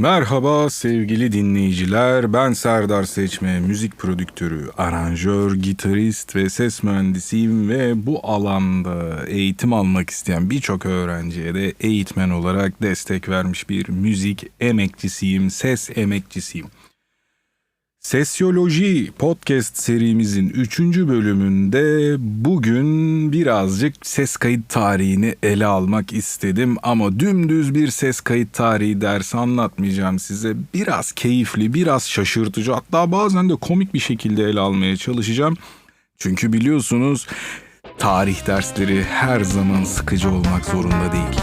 Merhaba sevgili dinleyiciler. Ben Serdar Seçme, müzik prodüktörü, aranjör, gitarist ve ses mühendisiyim ve bu alanda eğitim almak isteyen birçok öğrenciye de eğitmen olarak destek vermiş bir müzik emekçisiyim, ses emekçisiyim. Sesyoloji podcast serimizin 3. bölümünde bugün birazcık ses kayıt tarihini ele almak istedim ama dümdüz bir ses kayıt tarihi dersi anlatmayacağım size. Biraz keyifli, biraz şaşırtıcı hatta bazen de komik bir şekilde ele almaya çalışacağım. Çünkü biliyorsunuz tarih dersleri her zaman sıkıcı olmak zorunda değil.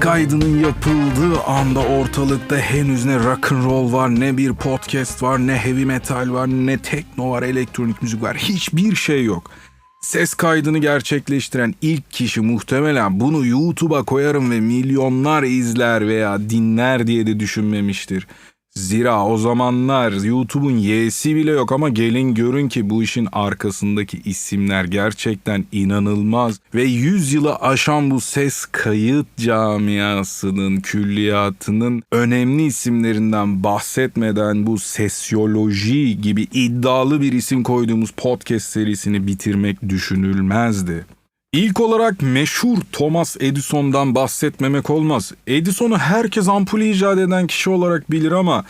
Kaydının yapıldığı anda ortalıkta henüz ne rock and roll var, ne bir podcast var, ne heavy metal var, ne tekno var, elektronik müzik var. Hiçbir şey yok. Ses kaydını gerçekleştiren ilk kişi muhtemelen bunu YouTube'a koyarım ve milyonlar izler veya dinler diye de düşünmemiştir. Zira o zamanlar YouTube'un Y'si bile yok ama gelin görün ki bu işin arkasındaki isimler gerçekten inanılmaz ve 100 yılı aşan bu ses kayıt camiasının külliyatının önemli isimlerinden bahsetmeden bu sesyoloji gibi iddialı bir isim koyduğumuz podcast serisini bitirmek düşünülmezdi. İlk olarak meşhur Thomas Edison'dan bahsetmemek olmaz. Edison'u herkes ampulü icat eden kişi olarak bilir ama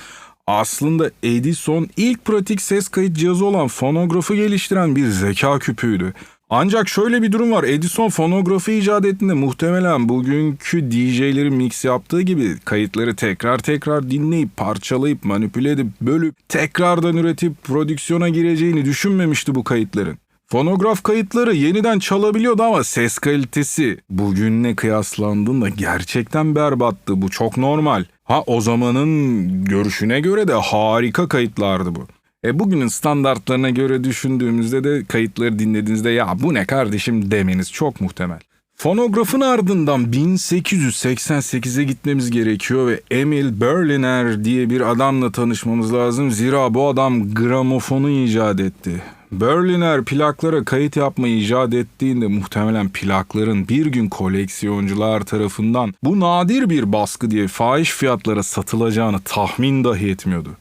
aslında Edison ilk pratik ses kayıt cihazı olan fonografı geliştiren bir zeka küpüydü. Ancak şöyle bir durum var. Edison fonografı icat ettiğinde muhtemelen bugünkü DJ'lerin mix yaptığı gibi kayıtları tekrar tekrar dinleyip, parçalayıp, manipüle edip, bölüp, tekrardan üretip prodüksiyona gireceğini düşünmemişti bu kayıtların. Fonograf kayıtları yeniden çalabiliyordu ama ses kalitesi bugünle kıyaslandığında gerçekten berbattı. Bu çok normal. Ha o zamanın görüşüne göre de harika kayıtlardı bu. E bugünün standartlarına göre düşündüğümüzde de kayıtları dinlediğinizde ya bu ne kardeşim demeniz çok muhtemel. Fonografın ardından 1888'e gitmemiz gerekiyor ve Emil Berliner diye bir adamla tanışmamız lazım. Zira bu adam gramofonu icat etti. Berliner plaklara kayıt yapmayı icat ettiğinde muhtemelen plakların bir gün koleksiyoncular tarafından bu nadir bir baskı diye fahiş fiyatlara satılacağını tahmin dahi etmiyordu.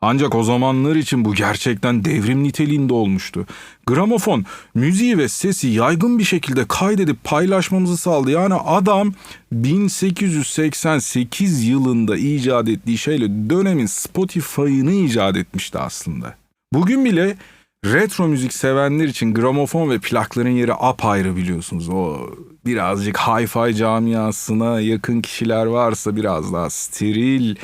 Ancak o zamanlar için bu gerçekten devrim niteliğinde olmuştu. Gramofon müziği ve sesi yaygın bir şekilde kaydedip paylaşmamızı sağladı. Yani adam 1888 yılında icat ettiği şeyle dönemin Spotify'ını icat etmişti aslında. Bugün bile retro müzik sevenler için gramofon ve plakların yeri apayrı biliyorsunuz. O birazcık hi-fi camiasına yakın kişiler varsa biraz daha steril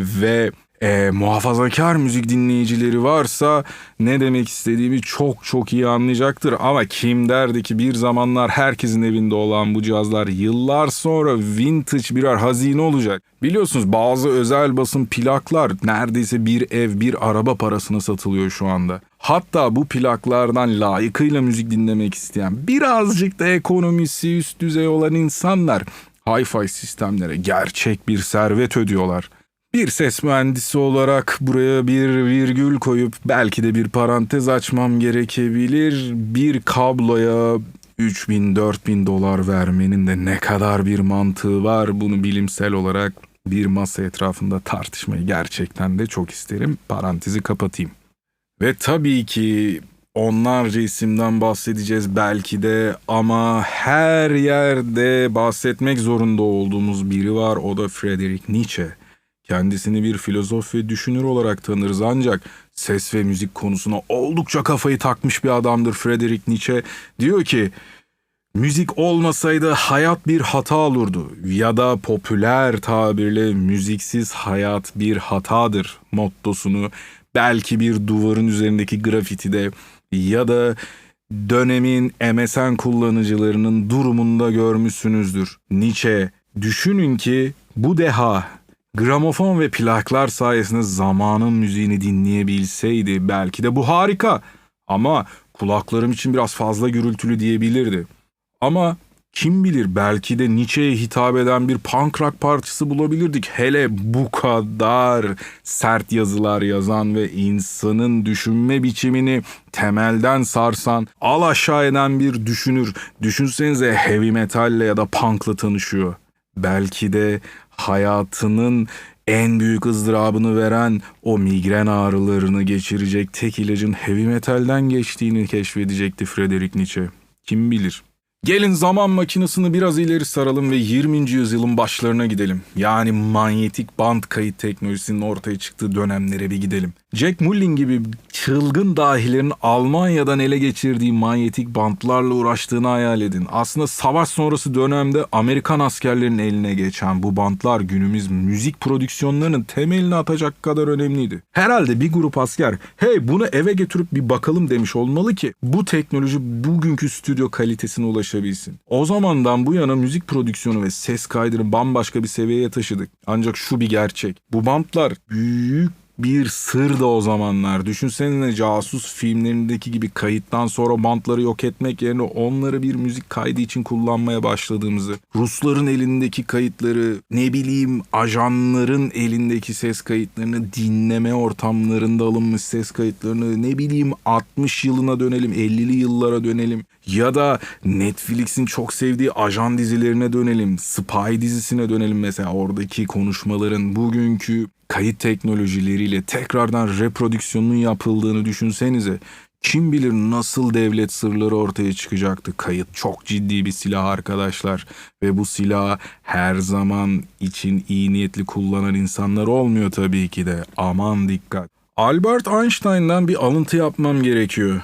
ve e, muhafazakar müzik dinleyicileri varsa ne demek istediğimi çok çok iyi anlayacaktır. Ama kim derdi ki bir zamanlar herkesin evinde olan bu cihazlar yıllar sonra vintage birer hazine olacak. Biliyorsunuz bazı özel basın plaklar neredeyse bir ev bir araba parasına satılıyor şu anda. Hatta bu plaklardan layıkıyla müzik dinlemek isteyen birazcık da ekonomisi üst düzey olan insanlar hi-fi sistemlere gerçek bir servet ödüyorlar. Bir ses mühendisi olarak buraya bir virgül koyup belki de bir parantez açmam gerekebilir. Bir kabloya 3000-4000 dolar vermenin de ne kadar bir mantığı var bunu bilimsel olarak bir masa etrafında tartışmayı gerçekten de çok isterim. Parantezi kapatayım. Ve tabii ki onlarca isimden bahsedeceğiz belki de ama her yerde bahsetmek zorunda olduğumuz biri var o da Friedrich Nietzsche. Kendisini bir filozof ve düşünür olarak tanırız ancak ses ve müzik konusuna oldukça kafayı takmış bir adamdır Friedrich Nietzsche. Diyor ki müzik olmasaydı hayat bir hata olurdu ya da popüler tabirle müziksiz hayat bir hatadır mottosunu belki bir duvarın üzerindeki grafitide ya da dönemin MSN kullanıcılarının durumunda görmüşsünüzdür. Nietzsche düşünün ki bu deha gramofon ve plaklar sayesinde zamanın müziğini dinleyebilseydi belki de bu harika ama kulaklarım için biraz fazla gürültülü diyebilirdi. Ama Kim bilir belki de Nietzsche'ye hitap eden bir punk rock parçası bulabilirdik. Hele bu kadar sert yazılar yazan ve insanın düşünme biçimini temelden sarsan, al aşağı eden bir düşünür. Düşünsenize heavy metalle ya da punkla tanışıyor. Belki de hayatının en büyük ızdırabını veren o migren ağrılarını geçirecek tek ilacın heavy metalden geçtiğini keşfedecekti Friedrich Nietzsche. Kim bilir? Gelin zaman makinesini biraz ileri saralım ve 20. yüzyılın başlarına gidelim. Yani manyetik band kayıt teknolojisinin ortaya çıktığı dönemlere bir gidelim. Jack Mullin gibi çılgın dahilerin Almanya'dan ele geçirdiği manyetik bantlarla uğraştığını hayal edin. Aslında savaş sonrası dönemde Amerikan askerlerinin eline geçen bu bantlar günümüz müzik prodüksiyonlarının temelini atacak kadar önemliydi. Herhalde bir grup asker hey bunu eve götürüp bir bakalım demiş olmalı ki bu teknoloji bugünkü stüdyo kalitesine ulaşabilsin. O zamandan bu yana müzik prodüksiyonu ve ses kaydını bambaşka bir seviyeye taşıdık. Ancak şu bir gerçek. Bu bantlar büyük bir sır da o zamanlar. Düşünsene casus filmlerindeki gibi kayıttan sonra bantları yok etmek yerine onları bir müzik kaydı için kullanmaya başladığımızı. Rusların elindeki kayıtları, ne bileyim ajanların elindeki ses kayıtlarını, dinleme ortamlarında alınmış ses kayıtlarını, ne bileyim 60 yılına dönelim, 50'li yıllara dönelim. Ya da Netflix'in çok sevdiği ajan dizilerine dönelim. Spy dizisine dönelim mesela. Oradaki konuşmaların bugünkü kayıt teknolojileriyle tekrardan reprodüksiyonun yapıldığını düşünsenize. Kim bilir nasıl devlet sırları ortaya çıkacaktı. Kayıt çok ciddi bir silah arkadaşlar. Ve bu silah her zaman için iyi niyetli kullanan insanlar olmuyor tabii ki de. Aman dikkat. Albert Einstein'dan bir alıntı yapmam gerekiyor.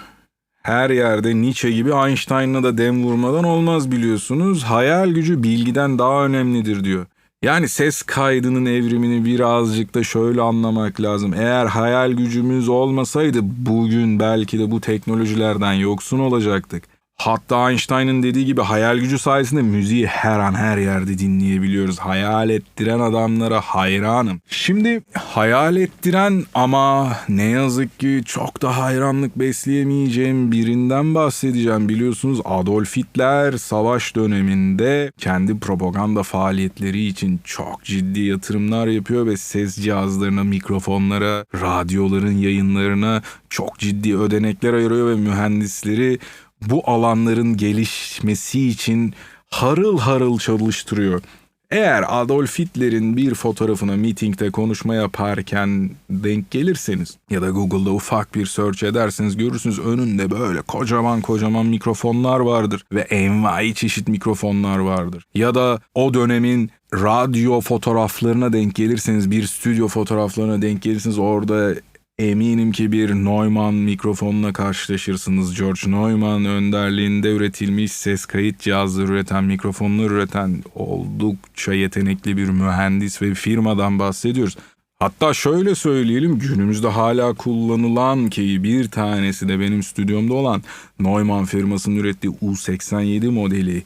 Her yerde Nietzsche gibi Einstein'la da dem vurmadan olmaz biliyorsunuz. Hayal gücü bilgiden daha önemlidir diyor. Yani ses kaydının evrimini birazcık da şöyle anlamak lazım. Eğer hayal gücümüz olmasaydı bugün belki de bu teknolojilerden yoksun olacaktık. Hatta Einstein'ın dediği gibi hayal gücü sayesinde müziği her an her yerde dinleyebiliyoruz. Hayal ettiren adamlara hayranım. Şimdi hayal ettiren ama ne yazık ki çok da hayranlık besleyemeyeceğim birinden bahsedeceğim. Biliyorsunuz Adolf Hitler savaş döneminde kendi propaganda faaliyetleri için çok ciddi yatırımlar yapıyor ve ses cihazlarına, mikrofonlara, radyoların yayınlarına çok ciddi ödenekler ayırıyor ve mühendisleri bu alanların gelişmesi için harıl harıl çalıştırıyor. Eğer Adolf Hitler'in bir fotoğrafına mitingde konuşma yaparken denk gelirseniz ya da Google'da ufak bir search ederseniz görürsünüz önünde böyle kocaman kocaman mikrofonlar vardır ve envai çeşit mikrofonlar vardır. Ya da o dönemin radyo fotoğraflarına denk gelirseniz bir stüdyo fotoğraflarına denk gelirseniz orada Eminim ki bir Neumann mikrofonla karşılaşırsınız. George Neumann önderliğinde üretilmiş ses kayıt cihazları üreten, mikrofonlar üreten oldukça yetenekli bir mühendis ve firmadan bahsediyoruz. Hatta şöyle söyleyelim günümüzde hala kullanılan ki bir tanesi de benim stüdyomda olan Neumann firmasının ürettiği U87 modeli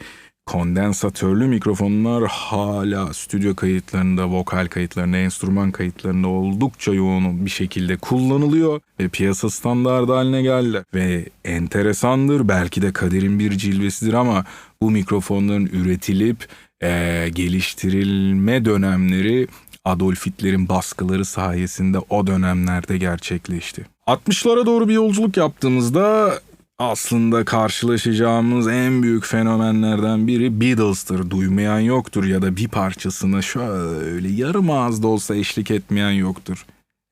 kondensatörlü mikrofonlar hala stüdyo kayıtlarında, vokal kayıtlarında, enstrüman kayıtlarında oldukça yoğun bir şekilde kullanılıyor ve piyasa standardı haline geldi. Ve enteresandır belki de kaderin bir cilvesidir ama bu mikrofonların üretilip e, geliştirilme dönemleri Adolf Hitler'in baskıları sayesinde o dönemlerde gerçekleşti. 60'lara doğru bir yolculuk yaptığımızda aslında karşılaşacağımız en büyük fenomenlerden biri Beatles'tır. Duymayan yoktur ya da bir parçasına şöyle yarım ağızda olsa eşlik etmeyen yoktur.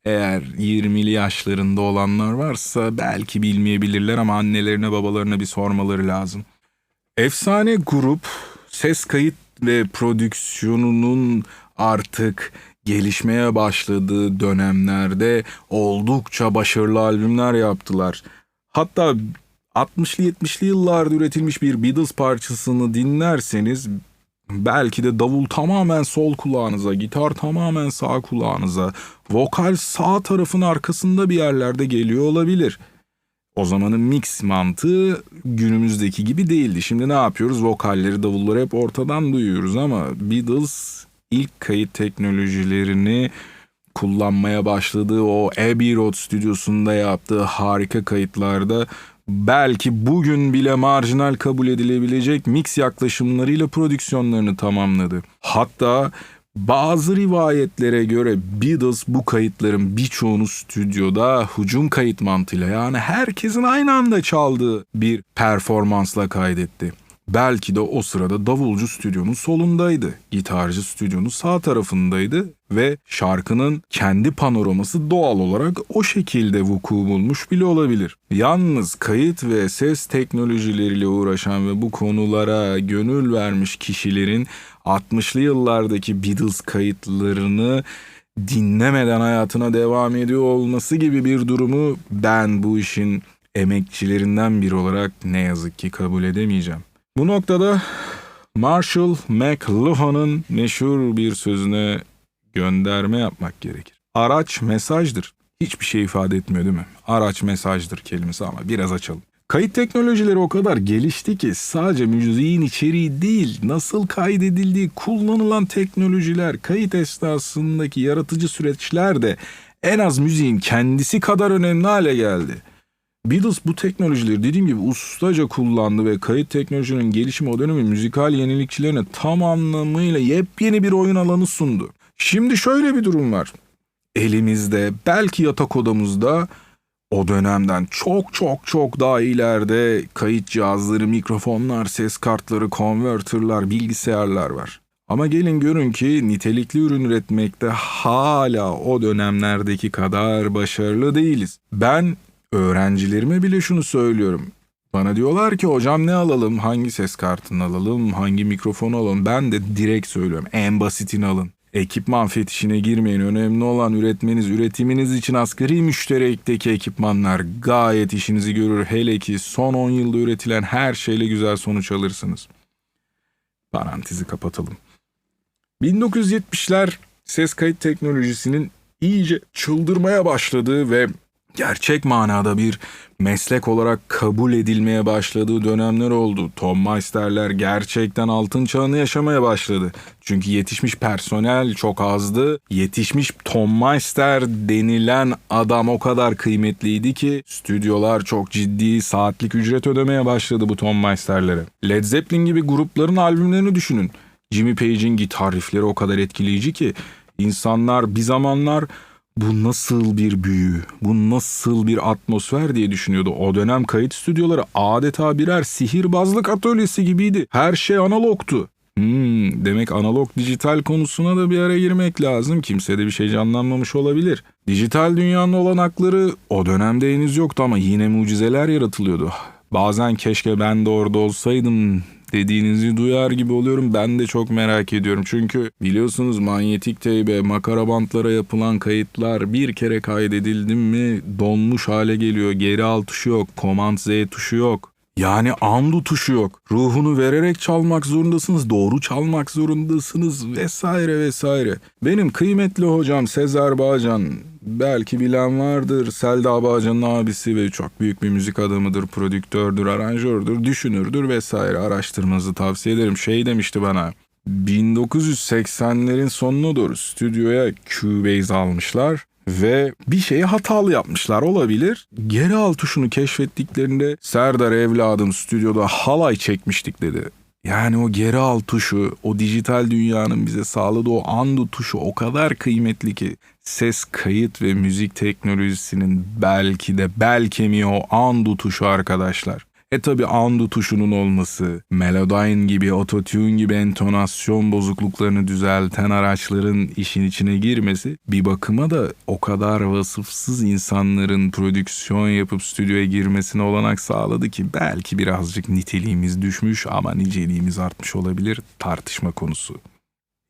Eğer 20'li yaşlarında olanlar varsa belki bilmeyebilirler ama annelerine babalarına bir sormaları lazım. Efsane grup ses kayıt ve prodüksiyonunun artık gelişmeye başladığı dönemlerde oldukça başarılı albümler yaptılar. Hatta 60'lı 70'li yıllarda üretilmiş bir Beatles parçasını dinlerseniz belki de davul tamamen sol kulağınıza, gitar tamamen sağ kulağınıza, vokal sağ tarafın arkasında bir yerlerde geliyor olabilir. O zamanın mix mantığı günümüzdeki gibi değildi. Şimdi ne yapıyoruz? Vokalleri, davulları hep ortadan duyuyoruz ama Beatles ilk kayıt teknolojilerini kullanmaya başladığı o Abbey Road stüdyosunda yaptığı harika kayıtlarda belki bugün bile marjinal kabul edilebilecek mix yaklaşımlarıyla prodüksiyonlarını tamamladı. Hatta bazı rivayetlere göre Beatles bu kayıtların birçoğunu stüdyoda hücum kayıt mantığıyla yani herkesin aynı anda çaldığı bir performansla kaydetti. Belki de o sırada davulcu stüdyonun solundaydı, gitarcı stüdyonun sağ tarafındaydı ve şarkının kendi panoraması doğal olarak o şekilde vuku bulmuş bile olabilir. Yalnız kayıt ve ses teknolojileriyle uğraşan ve bu konulara gönül vermiş kişilerin 60'lı yıllardaki Beatles kayıtlarını dinlemeden hayatına devam ediyor olması gibi bir durumu ben bu işin emekçilerinden biri olarak ne yazık ki kabul edemeyeceğim. Bu noktada Marshall McLuhan'ın meşhur bir sözüne gönderme yapmak gerekir. Araç mesajdır. Hiçbir şey ifade etmiyor değil mi? Araç mesajdır kelimesi ama biraz açalım. Kayıt teknolojileri o kadar gelişti ki sadece müziğin içeriği değil, nasıl kaydedildiği, kullanılan teknolojiler, kayıt esnasındaki yaratıcı süreçler de en az müziğin kendisi kadar önemli hale geldi. Beatles bu teknolojileri dediğim gibi ustaca kullandı ve kayıt teknolojinin gelişimi o dönemin müzikal yenilikçilerine tam anlamıyla yepyeni bir oyun alanı sundu. Şimdi şöyle bir durum var. Elimizde belki yatak odamızda o dönemden çok çok çok daha ileride kayıt cihazları, mikrofonlar, ses kartları, konvertörler, bilgisayarlar var. Ama gelin görün ki nitelikli ürün üretmekte hala o dönemlerdeki kadar başarılı değiliz. Ben öğrencilerime bile şunu söylüyorum. Bana diyorlar ki hocam ne alalım, hangi ses kartını alalım, hangi mikrofonu alalım. Ben de direkt söylüyorum en basitini alın. Ekipman fetişine girmeyin. Önemli olan üretmeniz, üretiminiz için asgari müşterekteki ekipmanlar gayet işinizi görür. Hele ki son 10 yılda üretilen her şeyle güzel sonuç alırsınız. Parantezi kapatalım. 1970'ler ses kayıt teknolojisinin iyice çıldırmaya başladığı ve gerçek manada bir meslek olarak kabul edilmeye başladığı dönemler oldu. Tom Meister'ler gerçekten altın çağını yaşamaya başladı. Çünkü yetişmiş personel çok azdı. Yetişmiş Tom Meister denilen adam o kadar kıymetliydi ki stüdyolar çok ciddi saatlik ücret ödemeye başladı bu Tom Meister'lere. Led Zeppelin gibi grupların albümlerini düşünün. Jimmy Page'in gitar riffleri o kadar etkileyici ki insanlar bir zamanlar bu nasıl bir büyü, bu nasıl bir atmosfer diye düşünüyordu. O dönem kayıt stüdyoları adeta birer sihirbazlık atölyesi gibiydi. Her şey analogtu. Hmm, demek analog dijital konusuna da bir ara girmek lazım. Kimsede bir şey canlanmamış olabilir. Dijital dünyanın olanakları o dönemde henüz yoktu ama yine mucizeler yaratılıyordu. Bazen keşke ben de orada olsaydım dediğinizi duyar gibi oluyorum. Ben de çok merak ediyorum. Çünkü biliyorsunuz manyetik teybe, makara bantlara yapılan kayıtlar bir kere kaydedildi mi donmuş hale geliyor. Geri al tuşu yok, Command Z tuşu yok. Yani undo tuşu yok. Ruhunu vererek çalmak zorundasınız, doğru çalmak zorundasınız vesaire vesaire. Benim kıymetli hocam Sezer Bağcan, belki bilen vardır. Selda Bağcan'ın abisi ve çok büyük bir müzik adamıdır, prodüktördür, aranjördür, düşünürdür vesaire. Araştırmanızı tavsiye ederim. Şey demişti bana. 1980'lerin sonuna doğru stüdyoya Cubase almışlar ve bir şeyi hatalı yapmışlar olabilir. Geri al tuşunu keşfettiklerinde Serdar evladım stüdyoda halay çekmiştik dedi. Yani o geri al tuşu, o dijital dünyanın bize sağladığı o undo tuşu o kadar kıymetli ki ses kayıt ve müzik teknolojisinin belki de bel kemiği o undo tuşu arkadaşlar. E tabi undo tuşunun olması, Melodyne gibi, ototune gibi entonasyon bozukluklarını düzelten araçların işin içine girmesi bir bakıma da o kadar vasıfsız insanların prodüksiyon yapıp stüdyoya girmesine olanak sağladı ki belki birazcık niteliğimiz düşmüş ama niceliğimiz artmış olabilir tartışma konusu.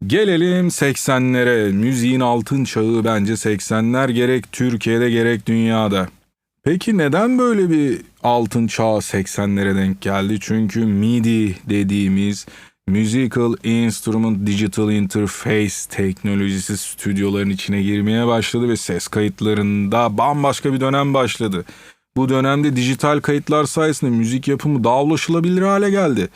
Gelelim 80'lere. Müziğin altın çağı bence 80'ler gerek Türkiye'de gerek dünyada. Peki neden böyle bir altın çağ 80'lere denk geldi? Çünkü MIDI dediğimiz Musical Instrument Digital Interface teknolojisi stüdyoların içine girmeye başladı ve ses kayıtlarında bambaşka bir dönem başladı. Bu dönemde dijital kayıtlar sayesinde müzik yapımı daha ulaşılabilir hale geldi.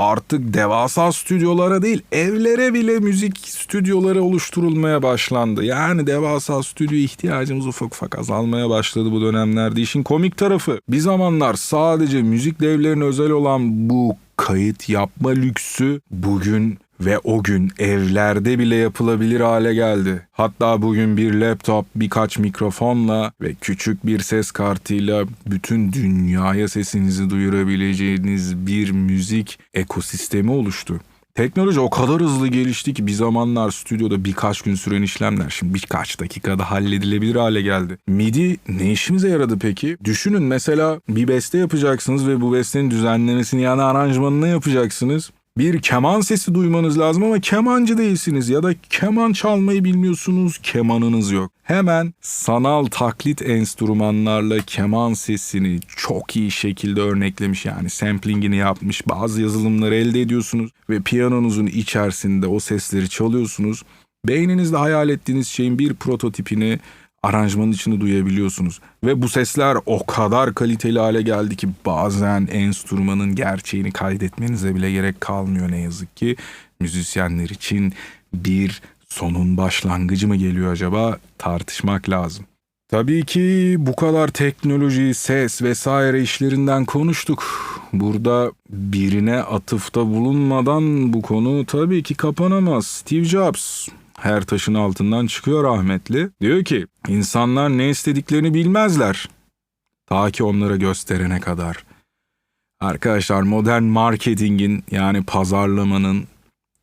Artık devasa stüdyolara değil evlere bile müzik stüdyoları oluşturulmaya başlandı. Yani devasa stüdyo ihtiyacımız ufak ufak azalmaya başladı bu dönemlerde. İşin komik tarafı bir zamanlar sadece müzik devlerine özel olan bu kayıt yapma lüksü bugün ve o gün evlerde bile yapılabilir hale geldi. Hatta bugün bir laptop, birkaç mikrofonla ve küçük bir ses kartıyla bütün dünyaya sesinizi duyurabileceğiniz bir müzik ekosistemi oluştu. Teknoloji o kadar hızlı gelişti ki bir zamanlar stüdyoda birkaç gün süren işlemler şimdi birkaç dakikada halledilebilir hale geldi. MIDI ne işimize yaradı peki? Düşünün mesela bir beste yapacaksınız ve bu bestenin düzenlemesini yani aranjmanını yapacaksınız bir keman sesi duymanız lazım ama kemancı değilsiniz ya da keman çalmayı bilmiyorsunuz, kemanınız yok. Hemen sanal taklit enstrümanlarla keman sesini çok iyi şekilde örneklemiş yani samplingini yapmış bazı yazılımları elde ediyorsunuz ve piyanonuzun içerisinde o sesleri çalıyorsunuz. Beyninizde hayal ettiğiniz şeyin bir prototipini aranjmanın içinde duyabiliyorsunuz. Ve bu sesler o kadar kaliteli hale geldi ki bazen enstrümanın gerçeğini kaydetmenize bile gerek kalmıyor ne yazık ki. Müzisyenler için bir sonun başlangıcı mı geliyor acaba tartışmak lazım. Tabii ki bu kadar teknoloji, ses vesaire işlerinden konuştuk. Burada birine atıfta bulunmadan bu konu tabii ki kapanamaz. Steve Jobs her taşın altından çıkıyor rahmetli. Diyor ki insanlar ne istediklerini bilmezler. Ta ki onlara gösterene kadar. Arkadaşlar modern marketingin yani pazarlamanın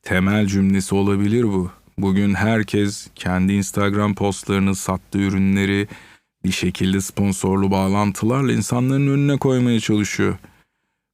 temel cümlesi olabilir bu. Bugün herkes kendi Instagram postlarını, sattığı ürünleri bir şekilde sponsorlu bağlantılarla insanların önüne koymaya çalışıyor.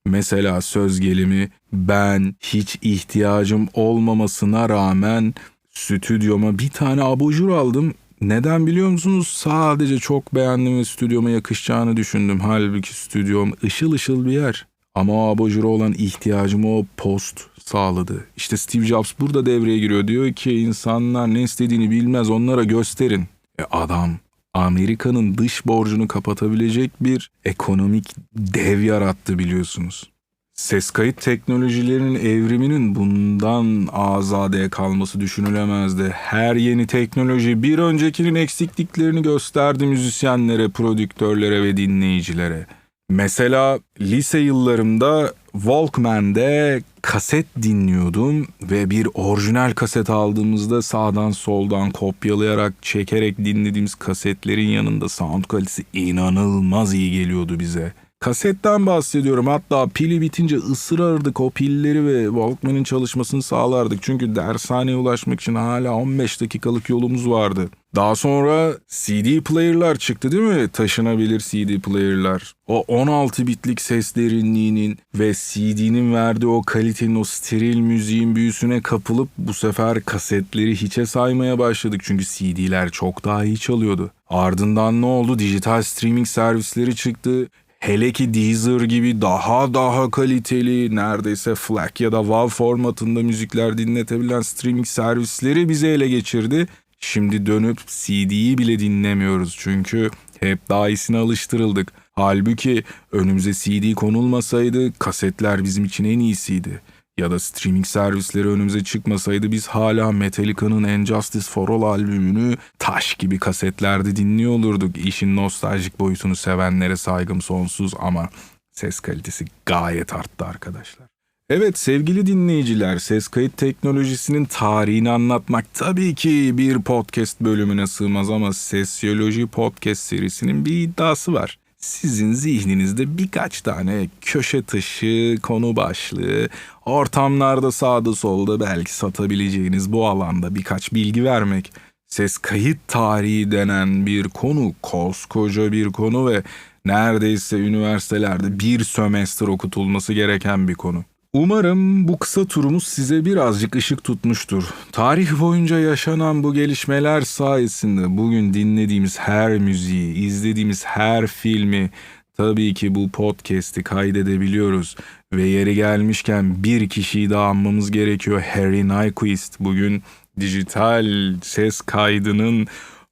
Mesela söz gelimi ben hiç ihtiyacım olmamasına rağmen stüdyoma bir tane abajur aldım. Neden biliyor musunuz? Sadece çok beğendim ve stüdyoma yakışacağını düşündüm. Halbuki stüdyom ışıl ışıl bir yer. Ama o abajura olan ihtiyacımı o post sağladı. İşte Steve Jobs burada devreye giriyor. Diyor ki insanlar ne istediğini bilmez onlara gösterin. E adam Amerika'nın dış borcunu kapatabilecek bir ekonomik dev yarattı biliyorsunuz. Ses kayıt teknolojilerinin evriminin bundan azadeye kalması düşünülemezdi. Her yeni teknoloji bir öncekinin eksikliklerini gösterdi müzisyenlere, prodüktörlere ve dinleyicilere. Mesela lise yıllarımda Walkman'de kaset dinliyordum ve bir orijinal kaset aldığımızda sağdan soldan kopyalayarak çekerek dinlediğimiz kasetlerin yanında sound kalitesi inanılmaz iyi geliyordu bize. Kasetten bahsediyorum. Hatta pili bitince ısırardık o pilleri ve Walkman'in çalışmasını sağlardık. Çünkü dershaneye ulaşmak için hala 15 dakikalık yolumuz vardı. Daha sonra CD player'lar çıktı değil mi? Taşınabilir CD player'lar. O 16 bitlik ses derinliğinin ve CD'nin verdiği o kalitenin o steril müziğin büyüsüne kapılıp bu sefer kasetleri hiçe saymaya başladık. Çünkü CD'ler çok daha iyi çalıyordu. Ardından ne oldu? Dijital streaming servisleri çıktı. Hele ki Deezer gibi daha daha kaliteli neredeyse FLAC ya da WAV formatında müzikler dinletebilen streaming servisleri bize ele geçirdi. Şimdi dönüp CD'yi bile dinlemiyoruz çünkü hep daha iyisine alıştırıldık. Halbuki önümüze CD konulmasaydı kasetler bizim için en iyisiydi ya da streaming servisleri önümüze çıkmasaydı biz hala Metallica'nın And Justice for All albümünü taş gibi kasetlerde dinliyor olurduk. İşin nostaljik boyutunu sevenlere saygım sonsuz ama ses kalitesi gayet arttı arkadaşlar. Evet sevgili dinleyiciler ses kayıt teknolojisinin tarihini anlatmak tabii ki bir podcast bölümüne sığmaz ama Sesyoloji Podcast serisinin bir iddiası var sizin zihninizde birkaç tane köşe taşı, konu başlığı, ortamlarda sağda solda belki satabileceğiniz bu alanda birkaç bilgi vermek. Ses kayıt tarihi denen bir konu, koskoca bir konu ve neredeyse üniversitelerde bir sömestr okutulması gereken bir konu. Umarım bu kısa turumuz size birazcık ışık tutmuştur. Tarih boyunca yaşanan bu gelişmeler sayesinde bugün dinlediğimiz her müziği, izlediğimiz her filmi tabii ki bu podcast'i kaydedebiliyoruz. Ve yeri gelmişken bir kişiyi daha anmamız gerekiyor. Harry Nyquist bugün dijital ses kaydının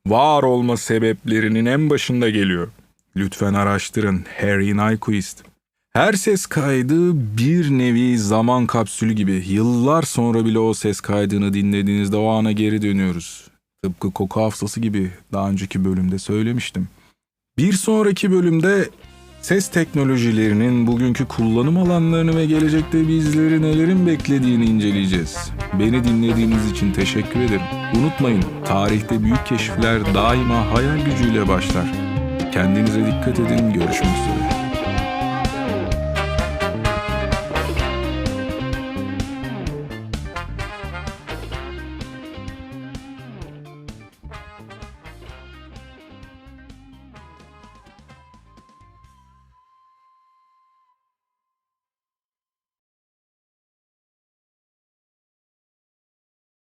var olma sebeplerinin en başında geliyor. Lütfen araştırın Harry Nyquist. Her ses kaydı bir nevi zaman kapsülü gibi. Yıllar sonra bile o ses kaydını dinlediğinizde o ana geri dönüyoruz. Tıpkı koku hafızası gibi daha önceki bölümde söylemiştim. Bir sonraki bölümde ses teknolojilerinin bugünkü kullanım alanlarını ve gelecekte bizleri nelerin beklediğini inceleyeceğiz. Beni dinlediğiniz için teşekkür ederim. Unutmayın, tarihte büyük keşifler daima hayal gücüyle başlar. Kendinize dikkat edin, görüşmek üzere.